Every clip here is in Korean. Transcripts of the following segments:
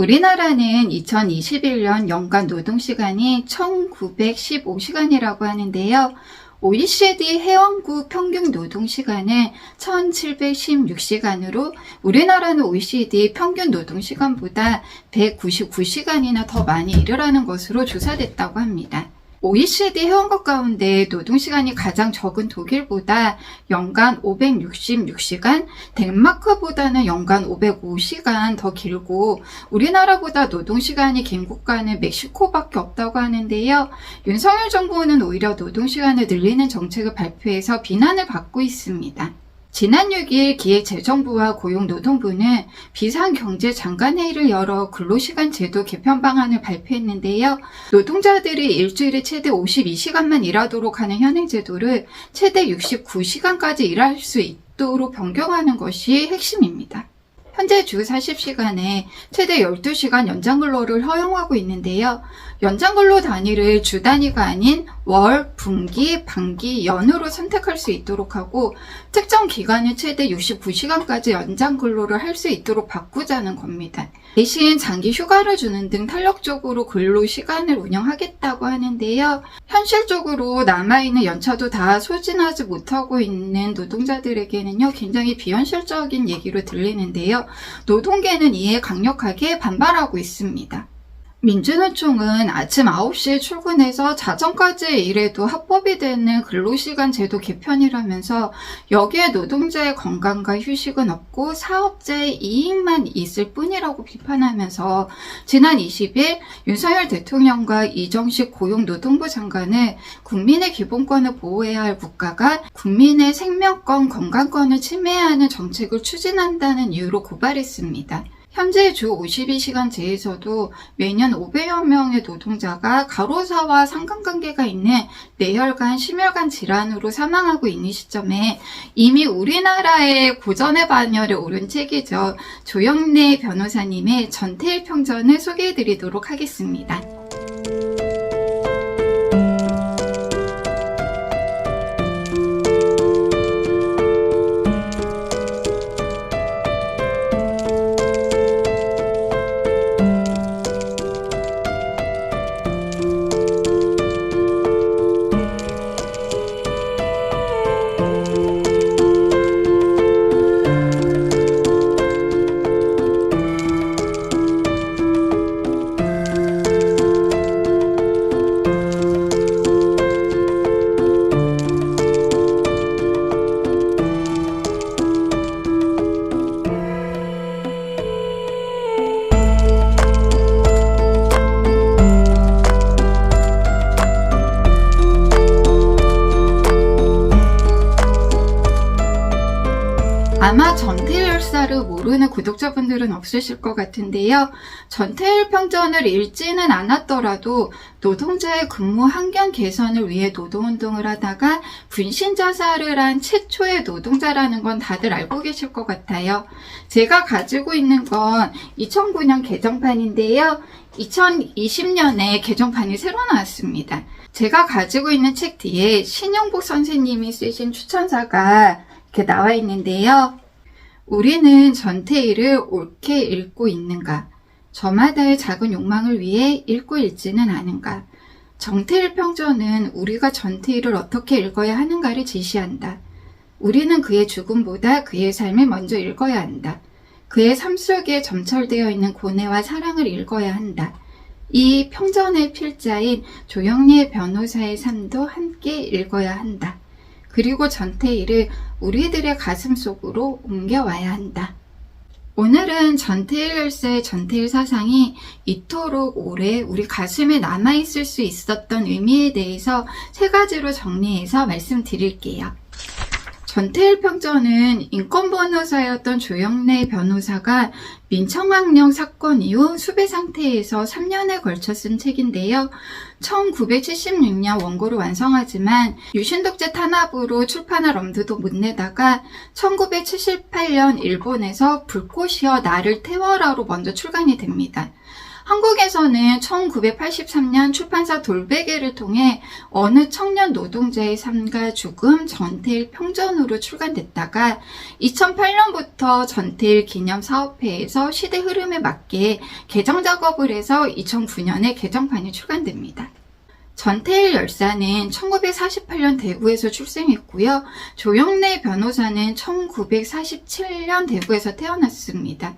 우리나라는 2021년 연간 노동시간이 1915시간이라고 하는데요. OECD 회원국 평균 노동시간은 1716시간으로 우리나라는 OECD 평균 노동시간보다 199시간이나 더 많이 일하는 것으로 조사됐다고 합니다. OECD 회원국 가운데 노동시간이 가장 적은 독일보다 연간 566시간, 덴마크보다는 연간 505시간 더 길고 우리나라보다 노동시간이 긴 국가는 멕시코밖에 없다고 하는데요. 윤석열 정부는 오히려 노동시간을 늘리는 정책을 발표해서 비난을 받고 있습니다. 지난 6일 기획재정부와 고용노동부는 비상경제장관회의를 열어 근로시간 제도 개편 방안을 발표했는데요. 노동자들이 일주일에 최대 52시간만 일하도록 하는 현행 제도를 최대 69시간까지 일할 수 있도록 변경하는 것이 핵심입니다. 현재 주 40시간에 최대 12시간 연장 근로를 허용하고 있는데요. 연장 근로 단위를 주 단위가 아닌 월, 분기, 반기, 연으로 선택할 수 있도록 하고 특정 기간을 최대 69시간까지 연장 근로를 할 수 있도록 바꾸자는 겁니다. 대신 장기 휴가를 주는 등 탄력적으로 근로 시간을 운영하겠다고 하는데요. 현실적으로 남아있는 연차도 다 소진하지 못하고 있는 노동자들에게는요, 굉장히 비현실적인 얘기로 들리는데요. 노동계는 이에 강력하게 반발하고 있습니다. 민주노총은 아침 9시에 출근해서 자정까지 일해도 합법이 되는 근로시간 제도 개편이라면서 여기에 노동자의 건강과 휴식은 없고 사업자의 이익만 있을 뿐이라고 비판하면서 지난 20일 윤석열 대통령과 이정식 고용노동부 장관은 국민의 기본권을 보호해야 할 국가가 국민의 생명권, 건강권을 침해하는 정책을 추진한다는 이유로 고발했습니다. 현재 주 52시간 제에서도 매년 500여 명의 노동자가 가로사와 상관관계가 있는 뇌혈관, 심혈관 질환으로 사망하고 있는 시점에 이미 우리나라의 고전의 반열에 오른 책이죠. 조영래 변호사님의 전태일 평전을 소개해드리도록 하겠습니다. 아마 전태일 열사를 모르는 구독자분들은 없으실 것 같은데요. 전태일 평전을 읽지는 않았더라도 노동자의 근무 환경 개선을 위해 노동운동을 하다가 분신 자살을 한 최초의 노동자라는 건 다들 알고 계실 것 같아요. 제가 가지고 있는 건 2009년 개정판인데요. 2020년에 개정판이 새로 나왔습니다. 제가 가지고 있는 책 뒤에 신영복 선생님이 쓰신 추천사가 이렇게 나와 있는데요. 우리는 전태일을 옳게 읽고 있는가? 저마다의 작은 욕망을 위해 읽고 읽지는 않은가? 정태일 평전은 우리가 전태일을 어떻게 읽어야 하는가를 제시한다. 우리는 그의 죽음보다 그의 삶을 먼저 읽어야 한다. 그의 삶 속에 점철되어 있는 고뇌와 사랑을 읽어야 한다. 이 평전의 필자인 조영래 변호사의 삶도 함께 읽어야 한다. 그리고 전태일을 우리들의 가슴 속으로 옮겨와야 한다. 오늘은 전태일 열사의 전태일 사상이 이토록 오래 우리 가슴에 남아있을 수 있었던 의미에 대해서 세 가지로 정리해서 말씀드릴게요. 전태일 평전은 인권 변호사였던 조영래 변호사가 민청학령 사건 이후 수배 상태에서 3년에 걸쳐 쓴 책인데요. 1976년 원고를 완성하지만 유신독재 탄압으로 출판할 엄두도 못 내다가 1978년 일본에서 불꽃이여 나를 태워라로 먼저 출간이 됩니다. 한국에서는 1983년 출판사 돌베개를 통해 어느 청년 노동자의 삶과 죽음 전태일 평전으로 출간됐다가 2008년부터 전태일 기념 사업회에서 시대 흐름에 맞게 개정 작업을 해서 2009년에 개정판이 출간됩니다. 전태일 열사는 1948년 대구에서 출생했고요. 조영래 변호사는 1947년 대구에서 태어났습니다.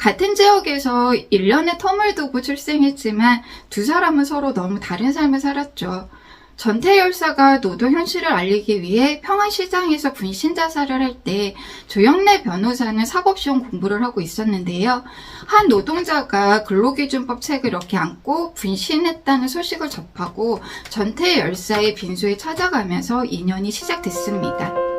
같은 지역에서 1년의 텀을 두고 출생했지만 두 사람은 서로 너무 다른 삶을 살았죠. 전태 열사가 노동 현실을 알리기 위해 평안시장에서 분신 자살을 할 때 조영래 변호사는 사법시험 공부를 하고 있었는데요. 한 노동자가 근로기준법 책을 이렇게 안고 분신했다는 소식을 접하고 전태 열사의 빈소에 찾아가면서 인연이 시작됐습니다.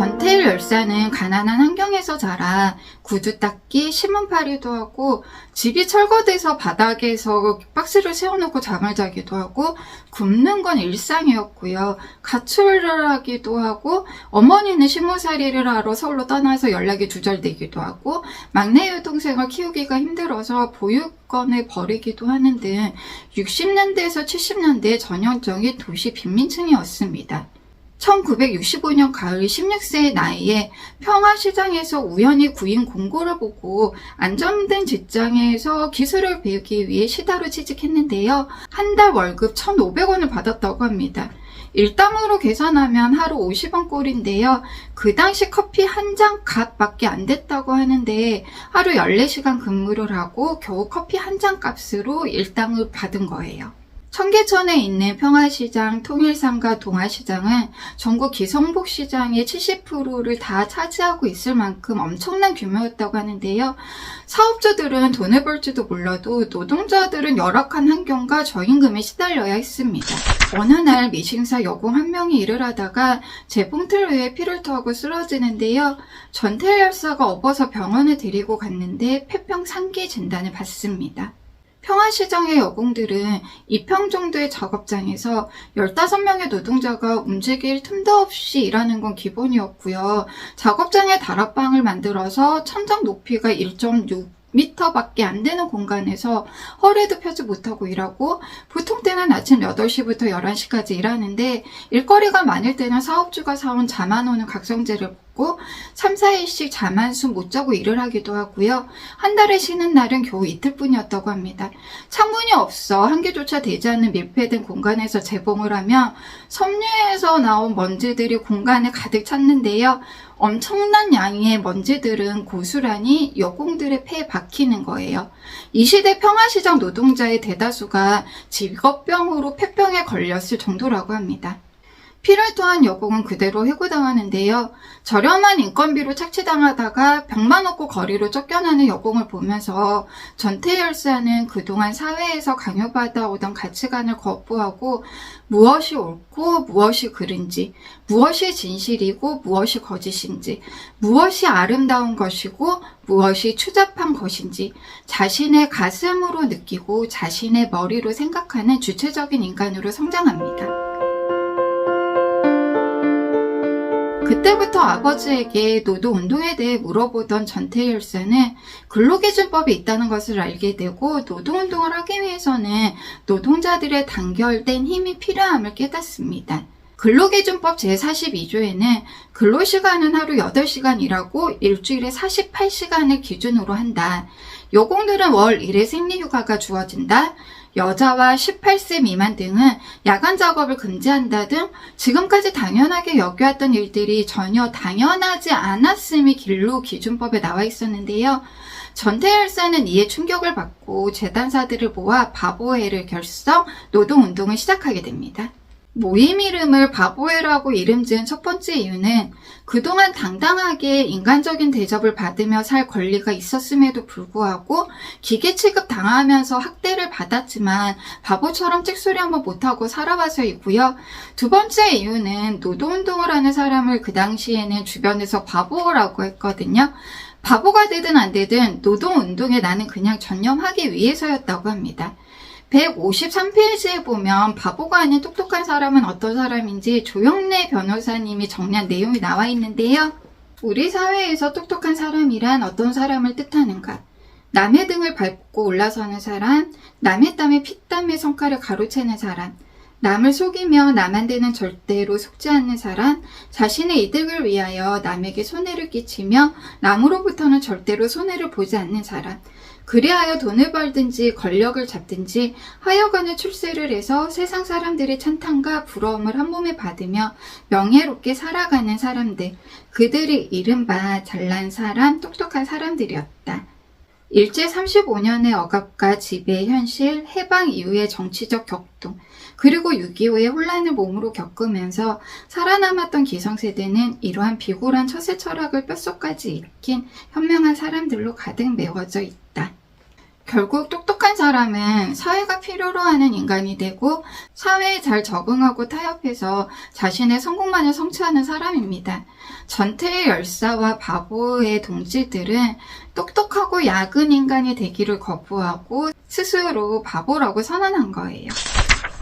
전태일 열사는 가난한 환경에서 자라 구두 닦기, 신문 팔이도 하고 집이 철거돼서 바닥에서 박스를 세워놓고 잠을 자기도 하고 굶는 건 일상이었고요. 가출을 하기도 하고 어머니는 신문살이를 하러 서울로 떠나서 연락이 두절되기도 하고 막내 여동생을 키우기가 힘들어서 보육권을 버리기도 하는 등 60년대에서 70년대 전형적인 도시 빈민층이었습니다. 1965년 가을 16세의 나이에 평화시장에서 우연히 구인 공고를 보고 안정된 직장에서 기술을 배우기 위해 시다로 취직했는데요. 한 달 월급 1,500원을 받았다고 합니다. 일당으로 계산하면 하루 50원 꼴인데요. 그 당시 커피 한 잔 값밖에 안 됐다고 하는데 하루 14시간 근무를 하고 겨우 커피 한 잔 값으로 일당을 받은 거예요. 청계천에 있는 평화시장, 통일상가, 동아시장은 전국 기성복 시장의 70%를 다 차지하고 있을 만큼 엄청난 규모였다고 하는데요. 사업주들은 돈을 벌지도 몰라도 노동자들은 열악한 환경과 저임금에 시달려야 했습니다. 어느 날 미싱사 여공 한 명이 일을 하다가 재봉틀 위에 피를 토하고 쓰러지는데요. 전태일 열사가 업어서 병원에 데리고 갔는데 폐병 상기 진단을 받습니다. 평화시장의 여공들은 2평 정도의 작업장에서 15명의 노동자가 움직일 틈도 없이 일하는 건 기본이었고요. 작업장에 다락방을 만들어서 천장 높이가 1.6 미터밖에 안 되는 공간에서 허리도 펴지 못하고 일하고 보통 때는 아침 8시부터 11시까지 일하는데 일거리가 많을 때는 사업주가 사온 자만 오는 각성제를 먹고 3, 4일씩 잠 한숨 못 자고 일을 하기도 하고요. 한 달에 쉬는 날은 겨우 이틀뿐이었다고 합니다. 창문이 없어 한 개조차 되지 않는 밀폐된 공간에서 재봉을 하면 섬유에서 나온 먼지들이 공간을 가득 찼는데요. 엄청난 양의 먼지들은 고스란히 여공들의 폐에 박히는 거예요. 이 시대 평화시장 노동자의 대다수가 직업병으로 폐병에 걸렸을 정도라고 합니다. 피를 토한 여공은 그대로 해고당하는데요. 저렴한 인건비로 착취당하다가 병만 없고 거리로 쫓겨나는 여공을 보면서 전태열사는 그동안 사회에서 강요받아 오던 가치관을 거부하고 무엇이 옳고 무엇이 그른지, 무엇이 진실이고 무엇이 거짓인지, 무엇이 아름다운 것이고 무엇이 추잡한 것인지 자신의 가슴으로 느끼고 자신의 머리로 생각하는 주체적인 인간으로 성장합니다. 그때부터 아버지에게 노동 운동에 대해 물어보던 전태일사는 근로기준법이 있다는 것을 알게 되고 노동 운동을 하기 위해서는 노동자들의 단결된 힘이 필요함을 깨닫습니다. 근로기준법 제42조에는 근로시간은 하루 8시간 일하고 일주일에 48시간을 기준으로 한다. 여공들은 월 1회 생리휴가가 주어진다. 여자와 18세 미만 등은 야간 작업을 금지한다 등 지금까지 당연하게 여겨왔던 일들이 전혀 당연하지 않았음이 길로 기준법에 나와 있었는데요. 전태열사는 이에 충격을 받고 재단사들을 모아 바보회를 결성, 노동운동을 시작하게 됩니다. 모임 이름을 바보회라고 이름 지은 첫 번째 이유는 그동안 당당하게 인간적인 대접을 받으며 살 권리가 있었음에도 불구하고 기계 취급 당하면서 학대를 받았지만 바보처럼 찍소리 한번 못하고 살아와서이고요. 두 번째 이유는 노동운동을 하는 사람을 그 당시에는 주변에서 바보라고 했거든요. 바보가 되든 안 되든 노동운동에 나는 그냥 전념하기 위해서였다고 합니다. 153페이지에 보면 바보가 아닌 똑똑한 사람은 어떤 사람인지 조영래 변호사님이 정리한 내용이 나와 있는데요. 우리 사회에서 똑똑한 사람이란 어떤 사람을 뜻하는가? 남의 등을 밟고 올라서는 사람, 남의 땀에 피땀의 성과를 가로채는 사람, 남을 속이며 남한테는 절대로 속지 않는 사람, 자신의 이득을 위하여 남에게 손해를 끼치며 남으로부터는 절대로 손해를 보지 않는 사람, 그리하여 돈을 벌든지 권력을 잡든지 하여간에 출세를 해서 세상 사람들의 찬탄과 부러움을 한 몸에 받으며 명예롭게 살아가는 사람들, 그들이 이른바 잘난 사람, 똑똑한 사람들이었다. 일제 35년의 억압과 지배 현실, 해방 이후의 정치적 격동, 그리고 6.25의 혼란을 몸으로 겪으면서 살아남았던 기성세대는 이러한 비굴한 처세 철학을 뼛속까지 익힌 현명한 사람들로 가득 메워져 있다. 결국 똑똑한 사람은 사회가 필요로 하는 인간이 되고 사회에 잘 적응하고 타협해서 자신의 성공만을 성취하는 사람입니다. 전태의 열사와 바보의 동지들은 똑똑하고 야근 인간이 되기를 거부하고 스스로 바보라고 선언한 거예요.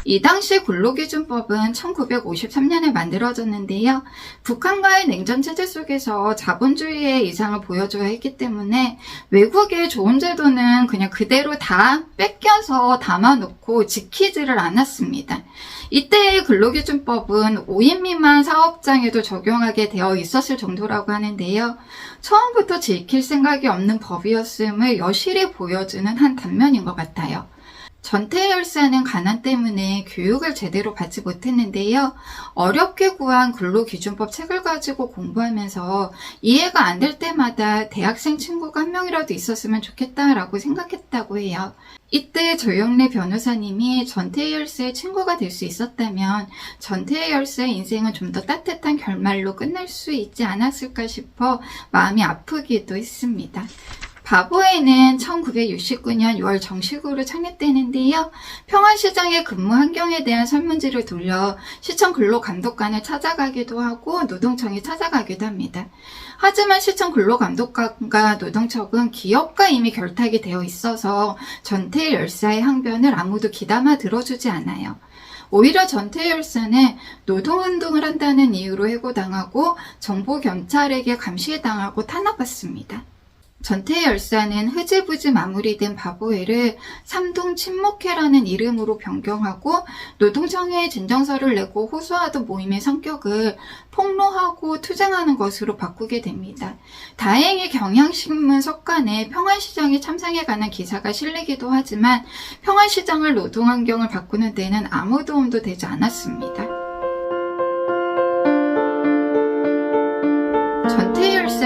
이 당시 근로기준법은 1953년에 만들어졌는데요. 북한과의 냉전 체제 속에서 자본주의의 이상을 보여줘야 했기 때문에 외국의 좋은 제도는 그냥 그대로 다 뺏겨서 담아놓고 지키지를 않았습니다. 이때의 근로기준법은 5인 미만 사업장에도 적용하게 되어 있었을 정도라고 하는데요. 처음부터 지킬 생각이 없는 법이었음을 여실히 보여주는 한 단면인 것 같아요. 전태 열사는 가난 때문에 교육을 제대로 받지 못했는데요. 어렵게 구한 근로기준법 책을 가지고 공부하면서 이해가 안 될 때마다 대학생 친구가 한 명이라도 있었으면 좋겠다라고 생각했다고 해요. 이때 조영래 변호사님이 전태희 열사의 친구가 될 수 있었다면 전태희 열사의 인생은 좀 더 따뜻한 결말로 끝날 수 있지 않았을까 싶어 마음이 아프기도 했습니다. 바보에는 1969년 6월 정식으로 창립되는데요. 평안시장의 근무 환경에 대한 설문지를 돌려 시청 근로감독관을 찾아가기도 하고 노동청이 찾아가기도 합니다. 하지만 시청 근로감독관과 노동청은 기업과 이미 결탁이 되어 있어서 전태일 열사의 항변을 아무도 귀담아 들어주지 않아요. 오히려 전태일 열사는 노동운동을 한다는 이유로 해고당하고 정보 경찰에게 감시당하고 탄압받습니다. 전태 열사는 흐지부지 마무리된 바보회를 삼동 침묵회라는 이름으로 변경하고 노동청에 진정서를 내고 호소하던 모임의 성격을 폭로하고 투쟁하는 것으로 바꾸게 됩니다. 다행히 경향신문 석간에 평안시장에 참상에 관한 기사가 실리기도 하지만 평안시장을 노동환경을 바꾸는 데는 아무 도움도 되지 않았습니다.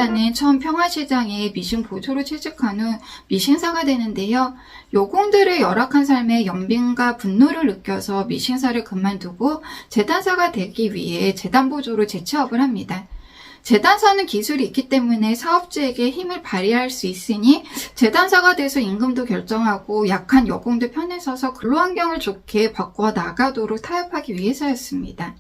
열사는 처음 평화시장에 미싱 보조로 취직한 후 미싱사가 되는데요. 요공들의 열악한 삶에 연민과 분노를 느껴서 미싱사를 그만두고 재단사가 되기 위해 재단보조로 재취업을 합니다. 재단사는 기술이 있기 때문에 사업주에게 힘을 발휘할 수 있으니 재단사가 돼서 임금도 결정하고 약한 여공들 편에 서서 근로환경을 좋게 바꿔 나가도록 타협하기 위해서였습니다.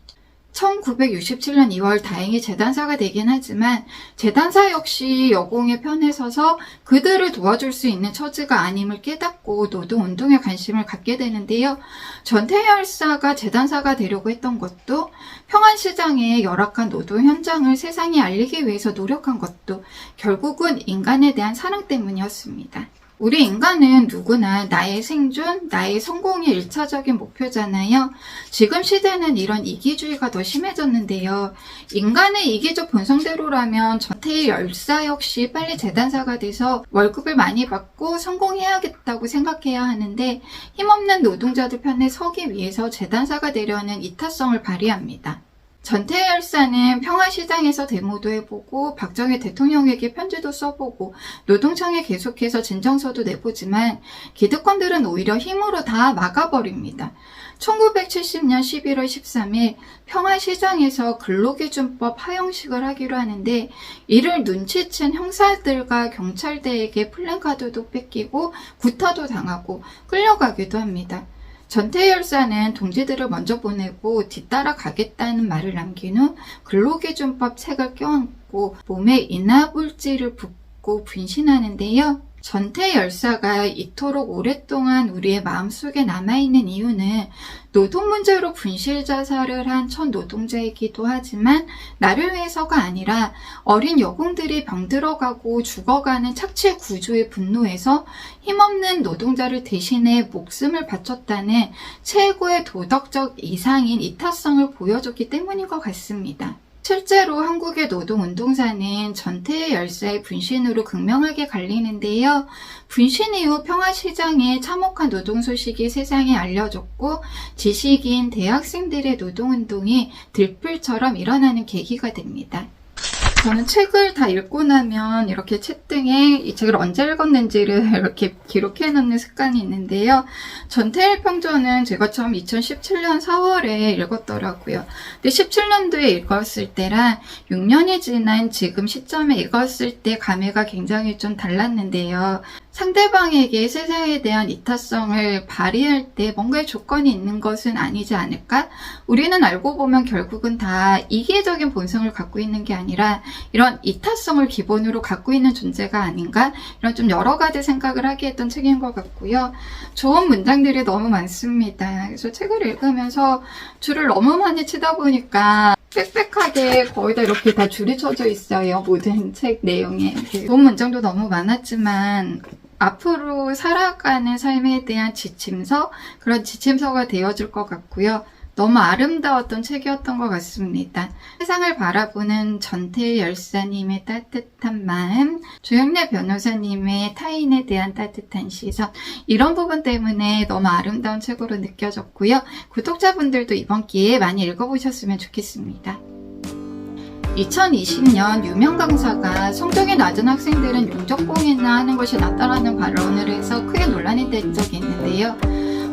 1967년 2월 다행히 재단사가 되긴 하지만 재단사 역시 여공의 편에 서서 그들을 도와줄 수 있는 처지가 아님을 깨닫고 노동운동에 관심을 갖게 되는데요. 전태열사가 재단사가 되려고 했던 것도 평안시장의 열악한 노동 현장을 세상에 알리기 위해서 노력한 것도 결국은 인간에 대한 사랑 때문이었습니다. 우리 인간은 누구나 나의 생존, 나의 성공이 일차적인 목표잖아요. 지금 시대는 이런 이기주의가 더 심해졌는데요. 인간의 이기적 본성대로라면 전태의 열사 역시 빨리 재단사가 돼서 월급을 많이 받고 성공해야겠다고 생각해야 하는데 힘없는 노동자들 편에 서기 위해서 재단사가 되려는 이타성을 발휘합니다. 전태일 열사는 평화시장에서 데모도 해보고 박정희 대통령에게 편지도 써보고 노동청에 계속해서 진정서도 내보지만 기득권들은 오히려 힘으로 다 막아버립니다. 1970년 11월 13일 평화시장에서 근로기준법 하용식을 하기로 하는데 이를 눈치챈 형사들과 경찰대에게 플랜카드도 뺏기고 구타도 당하고 끌려가기도 합니다. 전태 열사는 동지들을 먼저 보내고 뒤따라 가겠다는 말을 남긴 후 근로기준법 책을 껴안고 몸에 인화불지를 붓고 분신하는데요. 전태 열사가 이토록 오랫동안 우리의 마음속에 남아있는 이유는 노동 문제로 분실 자살을 한 첫 노동자이기도 하지만 나를 위해서가 아니라 어린 여공들이 병들어가고 죽어가는 착취 구조의 분노에서 힘없는 노동자를 대신해 목숨을 바쳤다는 최고의 도덕적 이상인 이타성을 보여줬기 때문인 것 같습니다. 실제로 한국의 노동운동사는 전태의 열사의 분신으로 극명하게 갈리는데요. 분신 이후 평화시장에 참혹한 노동 소식이 세상에 알려졌고 지식인 대학생들의 노동운동이 들불처럼 일어나는 계기가 됩니다. 저는 책을 다 읽고 나면 이렇게 채등에 이 책을 언제 읽었는지를 이렇게 기록해 놓는 습관이 있는데요. 전태일 평전은 제가 처음 2017년 4월에 읽었더라고요. 근데 17년도에 읽었을 때랑 6년이 지난 지금 시점에 읽었을 때 감회가 굉장히 좀 달랐는데요. 상대방에게 세상에 대한 이타성을 발휘할 때 뭔가의 조건이 있는 것은 아니지 않을까? 우리는 알고 보면 결국은 다 이기적인 본성을 갖고 있는 게 아니라 이런 이타성을 기본으로 갖고 있는 존재가 아닌가? 이런 좀 여러 가지 생각을 하게 했던 책인 것 같고요. 좋은 문장들이 너무 많습니다. 그래서 책을 읽으면서 줄을 너무 많이 치다 보니까 빽빽하게 거의 다 이렇게 다 줄이 쳐져 있어요. 모든 책 내용에. 좋은 문장도 너무 많았지만 앞으로 살아가는 삶에 대한 지침서, 그런 지침서가 되어줄 것 같고요. 너무 아름다웠던 책이었던 것 같습니다. 세상을 바라보는 전태일 열사님의 따뜻한 마음, 조영래 변호사님의 타인에 대한 따뜻한 시선, 이런 부분 때문에 너무 아름다운 책으로 느껴졌고요. 구독자분들도 이번 기회에 많이 읽어보셨으면 좋겠습니다. 2020년 유명 강사가 성적이 낮은 학생들은 용접공이나 하는 것이 낫다라는 발언을 해서 크게 논란이 된 적이 있는데요.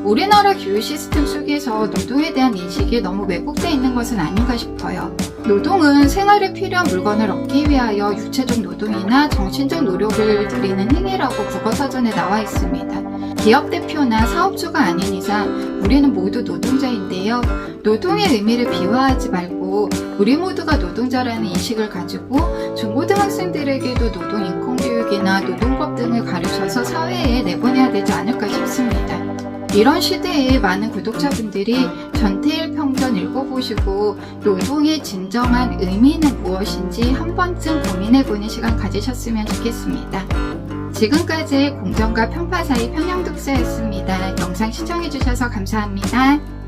우리나라 교육 시스템 속에서 노동에 대한 인식이 너무 왜곡되어 있는 것은 아닌가 싶어요. 노동은 생활에 필요한 물건을 얻기 위하여 유체적 노동이나 정신적 노력을 들이는 행위라고 국어사전에 나와 있습니다. 기업 대표나 사업주가 아닌 이상 우리는 모두 노동자인데요. 노동의 의미를 비화하지 말 고 우리 모두가 노동자라는 인식을 가지고 중고등학생들에게도 노동 인권 교육이나 노동법 등을 가르쳐서 사회에 내보내야 되지 않을까 싶습니다. 이런 시대에 많은 구독자분들이 전태일 평전 읽어보시고 노동의 진정한 의미는 무엇인지 한 번쯤 고민해보는 시간 가지셨으면 좋겠습니다. 지금까지 공정과 편파 사이 평양독서였습니다. 영상 시청해주셔서 감사합니다.